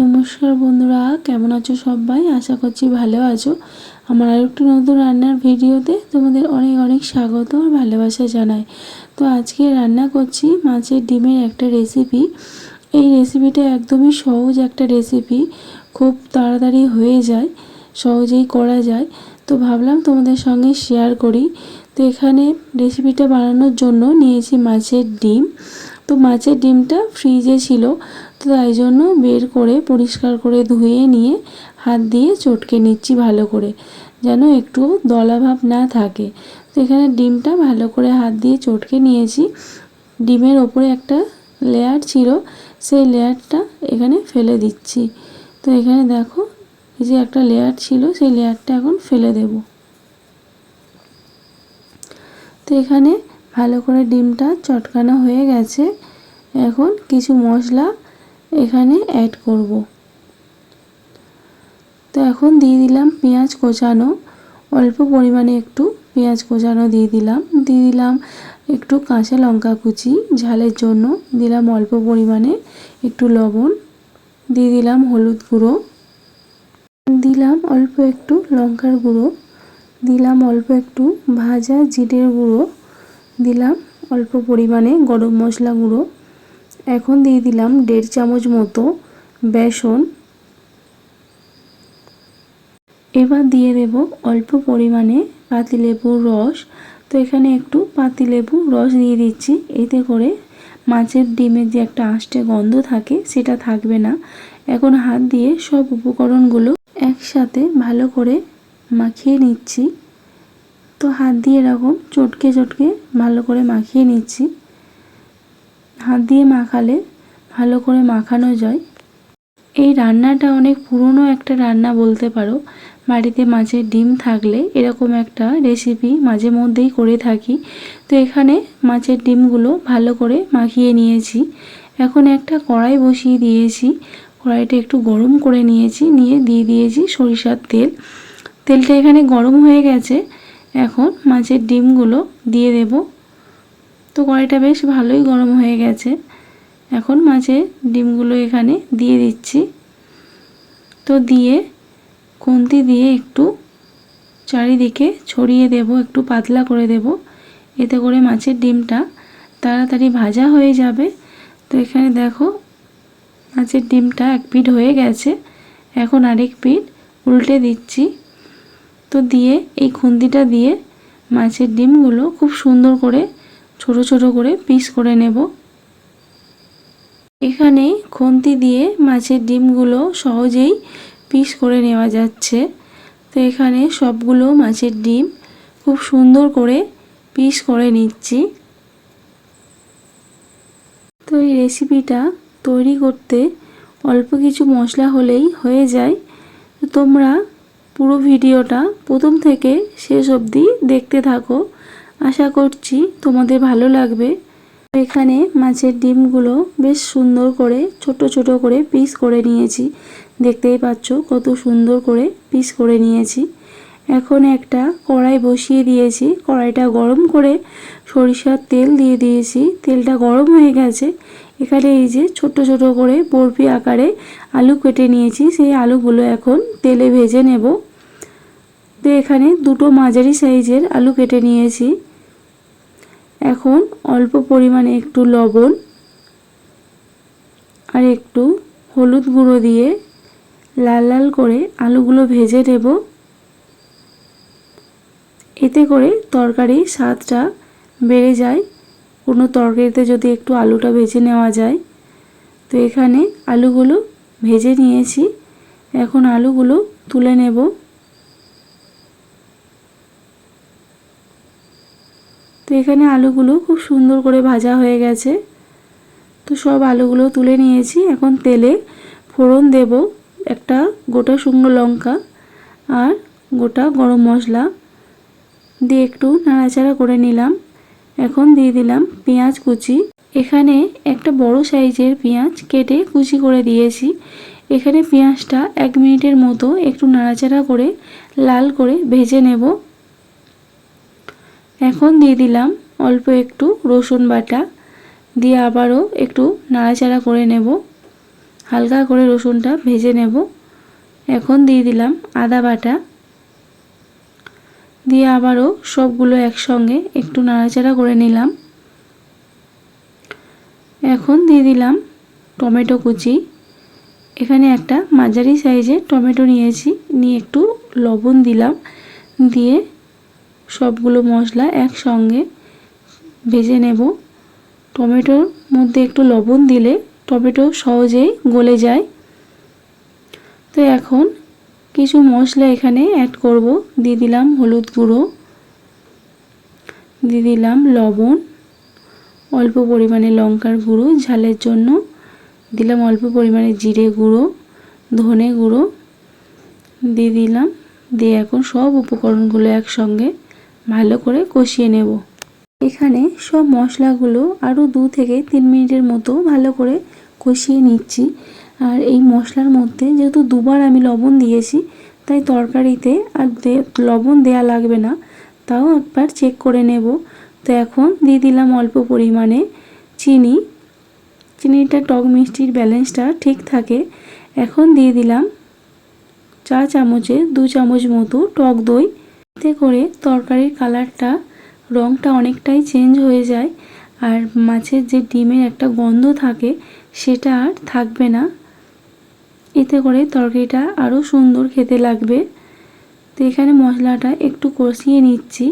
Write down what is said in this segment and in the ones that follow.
নমস্কার বন্ধুরা, কেমন আছো সবাই? আশা করছি ভালো আছো। আমার আরেকটি নতুন রান্নার ভিডিওতে তোমাদের অনেক অনেক স্বাগত আর ভালোবাসা জানাই। তো আজকে রান্না করছি মাছের ডিমের একটা রেসিপি এই রেসিপিটা একদমই সহজ একটা রেসিপি খুব তাড়াতাড়ি হয়ে যায়, সহজেই করা যায়। তো ভাবলাম তোমাদের সঙ্গে শেয়ার করি। তো এখানে রেসিপিটা বানানোর জন্য নিয়েছি মাছের ডিম। তো মাছের ডিমটা ফ্রিজে ছিল। তো তাই জন্য বের করে পরিষ্কার করে ধুয়ে নিয়ে হাত দিয়ে চটকে নিচ্ছি ভালো করে, যেন একটু দলাভাব না থাকে। তো এখানে ডিমটা ভালো করে হাত দিয়ে চটকে নিয়েছি। ডিমের ওপরে একটা লেয়ার ছিল, সেই লেয়ারটা এখানে ফেলে দিচ্ছি। তো এখানে দেখো, এই যে একটা লেয়ার ছিল, সেই লেয়ারটা এখন ফেলে দেব। তো এখানে ভালো করে ডিমটা চটকানো হয়ে গেছে। এখন কিছু মশলা এখানে অ্যাড করব। তো এখন দিয়ে দিলাম পেঁয়াজ কোচানো। অল্প পরিমাণে একটু পেঁয়াজ কোচানো দিয়ে দিলাম। দিয়ে দিলাম একটু কাঁচা লঙ্কা কুচি ঝালের জন্য। দিলাম অল্প পরিমাণে একটু লবণ। দিয়ে দিলাম হলুদ গুঁড়ো। দিলাম অল্প একটু লঙ্কার গুঁড়ো। দিলাম অল্প একটু ভাজা জিরের গুঁড়ো। দিলাম অল্প পরিমাণে গরম মশলা গুঁড়ো। এখন দিয়ে দিলাম দেড় চামচ মতো বেসন। এবার দিয়ে দেব অল্প পরিমাণে পাতিলেবুর রস। তো এখানে একটু পাতিলেবুর রস দিয়ে দিচ্ছি। এতে করে মাছের ডিমের যে একটা আষ্টে গন্ধ থাকে, সেটা থাকবে না। এখন হাত দিয়ে সব উপকরণগুলো একসাথে ভালো করে মাখিয়ে নিচ্ছি। তো হাত দিয়ে এরকম চটকে চটকে ভালো করে মাখিয়ে নিচ্ছি। হাত দিয়ে মাখালে ভালো করে মাখানো যায়। এই রান্নাটা অনেক পুরনো একটা রান্না বলতে পারো। বাড়িতে মাছের ডিম থাকলে এরকম একটা রেসিপি মাঝে মধ্যেই করে থাকি। তো এখানে মাছের ডিমগুলো ভালো করে মাখিয়ে নিয়েছি। এখন একটা কড়াই বসিয়ে দিয়েছি। কড়াইটা একটু গরম করে নিয়েছি, নিয়ে দিয়ে দিয়েছি সরিষার তেল। তেলটা এখানে গরম হয়ে গেছে। এখন মাছের ডিমগুলো দিয়ে দেব। তো কড়াইটা বেশ ভালোই গরম হয়ে গেছে। এখন মাছের ডিমগুলো এখানে দিয়ে দিচ্ছি। তো দিয়ে খুন্তি দিয়ে একটু চারিদিকে ছড়িয়ে দেব, একটু পাতলা করে দেব। এতে করে মাছের ডিমটা তাড়াতাড়ি ভাজা হয়ে যাবে। তো এখানে দেখো মাছের ডিমটা এক পিঠ হয়ে গেছে। এখন আরেক পিঠ উল্টে দিচ্ছি। তো দিয়ে এই খুন্তিটা দিয়ে মাছের ডিমগুলো খুব সুন্দর করে ছোট ছোট করে পিস করে নেব। এখানে খুন্তি দিয়ে মাছের ডিমগুলো সহজেই পিস করে নেওয়া যাচ্ছে। তো এখানে সবগুলো মাছের ডিম খুব সুন্দর করে পিস করে নিচ্ছি। তো এই রেসিপিটা তৈরি করতে অল্প কিছু মশলা হলেই হয়ে যায়। তোমরা পুরো ভিডিওটা প্রথম থেকে শেষ অবধি দেখতে থাকো। আশা করছি তোমাদের ভালো লাগবে। এখানে মাছের ডিমগুলো বেশ সুন্দর করে, ছোট ছোট করে পিস করে নিয়েছি। দেখতেই পাচ্ছ কত সুন্দর করে পিস করে নিয়েছি। এখন একটা কড়াই বসিয়ে দিয়েছি। কড়াইটা গরম করে সরিষার তেল দিয়ে দিয়েছি। তেলটা গরম হয়ে গেছে। এখানে এই যে ছোট ছোট করে বরফি আকারে আলু কেটে নিয়েছি। সেই আলুগুলো এখন তেলে ভেজে নেব। তো এখানে দুটো মাঝারি সাইজের আলু কেটে নিয়েছি। এখন অল্প পরিমাণে একটু লবণ আর একটু হলুদ গুঁড়ো দিয়ে লাল লাল করে আলুগুলো ভেজে নেব। এতে করে তরকারির স্বাদটা বেড়ে যায়। কোনো তরকারিতে যদি একটু আলুটা ভেজে নেওয়া যায়। তো এখানে আলুগুলো ভেজে নিয়েছি। এখন আলুগুলো তুলে নেব। তো এখানে আলুগুলো খুব সুন্দর করে ভাজা হয়ে গেছে। তো সব আলুগুলো তুলে নিয়েছি। এখন তেলে ফোড়ন দেব একটা গোটা শুকনো লঙ্কা আর গোটা গরম মশলা। দিয়ে একটু নাড়াচাড়া করে নিলাম। এখন দিয়ে দিলাম পেঁয়াজ কুচি। এখানে একটা বড় সাইজের পেঁয়াজ কেটে কুচি করে দিয়েছি। এখানে পেঁয়াজটা এক মিনিটের মতো একটু নাড়াচাড়া করে লাল করে ভেজে নেব। এখন দিয়ে দিলাম অল্প একটু রসুন বাটা। দিয়ে আবারও একটু নাড়াচাড়া করে নেব। হালকা করে রসুনটা ভেজে নেব। এখন দিয়ে দিলাম আদা বাটা। দিয়ে আবারও সবগুলো একসঙ্গে একটু নাড়াচাড়া করে নিলাম। এখন দিয়ে দিলাম টমেটো কুচি। এখানে একটা মাঝারি সাইজের টমেটো নিয়েছি। নিয়ে একটু লবণ দিলাম। দিয়ে সবগুলো মশলা একসঙ্গে ভেজে নেব। টমেটোর মধ্যে একটু লবণ দিলে টমেটো সহজেই গলে যায়। তো এখন কিছু মশলা এখানে অ্যাড করব। দিয়ে দিলাম হলুদ গুঁড়ো, দিয়ে দিলাম লবণ, অল্প পরিমাণে লঙ্কার গুঁড়ো ঝালের জন্য, দিলাম অল্প পরিমাণে জিরে গুঁড়ো, ধনে গুঁড়ো, দিয়ে দিলাম। দিয়ে এখন সব উপকরণগুলো একসঙ্গে ভালো করে কষিয়ে নেব। এখানে সব মশলাগুলো আরও দু থেকে তিন মিনিটের মতো ভালো করে কষিয়ে নিচ্ছি। আর এই মশলার মধ্যে যেহেতু দুবার আমি লবণ দিয়েছি, তাই তরকারিতে আর লবণ দেয়া লাগবে না। তাও একবার চেক করে নেব। তো এখন দিয়ে দিলাম অল্প পরিমাণে চিনি। চিনিটা টক মিষ্টির ব্যালেন্সটা ঠিক থাকে। এখন দিয়ে দিলাম চা চামচে দু চামচ মতো টক দই। এতে করে তরকারির কালারটা রঙটা অনেকটাই চেঞ্জ হয়ে যায়। আর মাছের যে ডিমের একটা গন্ধ থাকে, সেটা আর থাকবে না। এতে করে তরকারিটা আরও সুন্দর খেতে লাগবে। তো এখানে মশলাটা একটু কষিয়ে নিচ্ছি।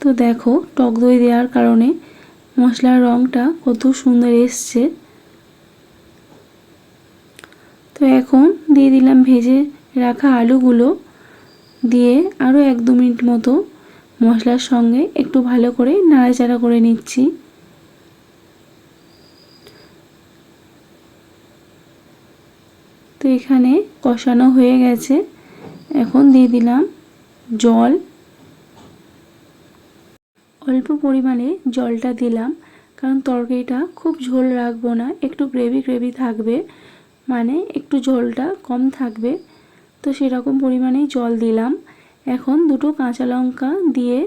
তো দেখো, টক দই দেওয়ার কারণে মশলার রঙটা কত সুন্দর এসছে। তো এখন দিয়ে দিলাম ভেজে রাখা আলুগুলো। দিয়ে আরও এক দু মিনিট মতো মশলার সঙ্গে একটু ভালো করে নাড়াচাড়া করে নিচ্ছি। তো এখানে কষানো হয়ে গেছে। এখন দিয়ে দিলাম জল। অল্প পরিমাণে জলটা দিলাম, কারণ তরকারিটা খুব ঝোল রাখব না, একটু গ্রেভি গ্রেভি থাকবে মানে একটু ঝোলটা কম থাকবে। তো সেরকম পরিমাণেই জল দিলাম। এখন দুটো কাঁচা লঙ্কা দিয়ে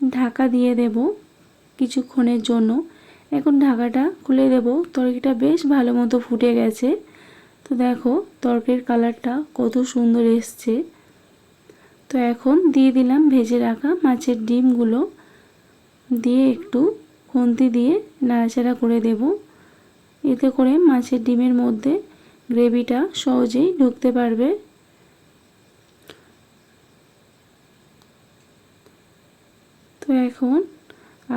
ঢাকা দিয়ে দেব কিছুক্ষণের জন্য। এখন ঢাকাটা খুলে দেব। তরকারিটা বেশ ভালো মতো ফুটে গেছে। তো দেখো, তরকারির কালারটা কত সুন্দর এসছে। তো এখন দিয়ে দিলাম ভেজে রাখা মাছের ডিমগুলো। দিয়ে একটু খুন্তি দিয়ে নাড়াচাড়া করে দেব। এতে করে মাছের ডিমের মধ্যে গ্রেভিটা সহজেই ঢুকতে পারবে। তো এখন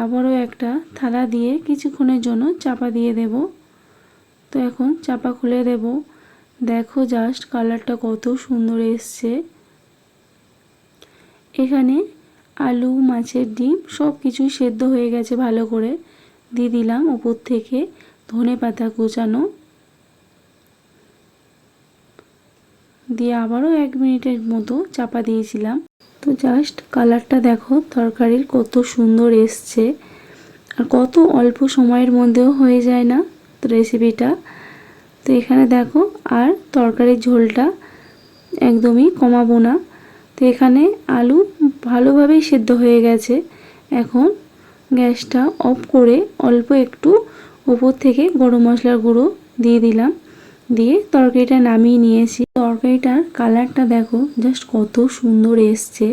আবারও একটা থালা দিয়ে কিছুক্ষণের জন্য চাপা দিয়ে দেব। তো এখন চাপা খুলে দেব। দেখো জাস্ট কালারটা কত সুন্দর এসছে। এখানে আলু, মাছের ডিম সব কিছুই সেদ্ধ হয়ে গেছে ভালো করে। দিয়ে দিলাম ওপর থেকে ধনে পাতা কুচানো। দিয়ে আবারও এক মিনিটের মতো চাপা দিয়েছিলাম। তো জাস্ট কালারটা দেখো, তরকারির কত সুন্দর এসছে। আর কত অল্প সময়ের মধ্যেও হয়ে যায় না তো রেসিপিটা তো এখানে দেখো, আর তরকারির ঝোলটা একদমই কমাবো না। তো এখানে আলু ভালোভাবেই সেদ্ধ হয়ে গেছে। এখন গ্যাসটা অফ করে অল্প একটু উপর থেকে গরম মশলার গুঁড়ো দিয়ে দিলাম। দিয়ে তরকারিটা নামিয়ে নিয়েছি। তরকারিটার কালারটা দেখো জাস্ট কত সুন্দর এসছে,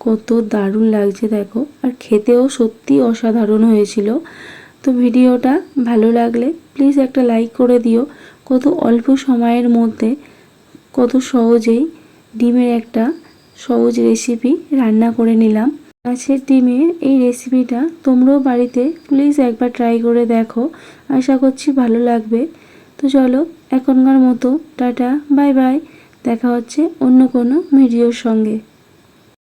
কত দারুণ লাগছে দেখো। আর খেতেও সত্যি অসাধারণ হয়েছিল। তো ভিডিওটা ভালো লাগলে প্লিজ একটা লাইক করে দিও। কত অল্প সময়ের মধ্যে কত সহজেই ডিমের একটা সহজ রেসিপি রান্না করে নিলাম। মাছের ডিমের এই রেসিপিটা তোমরাও বাড়িতে প্লিজ একবার ট্রাই করে দেখো। আশা করছি ভালো লাগবে। তো চলো এখনকার মতো টাটা বাই বাই। দেখা হচ্ছে অন্য কোনো ভিডিওর সঙ্গে।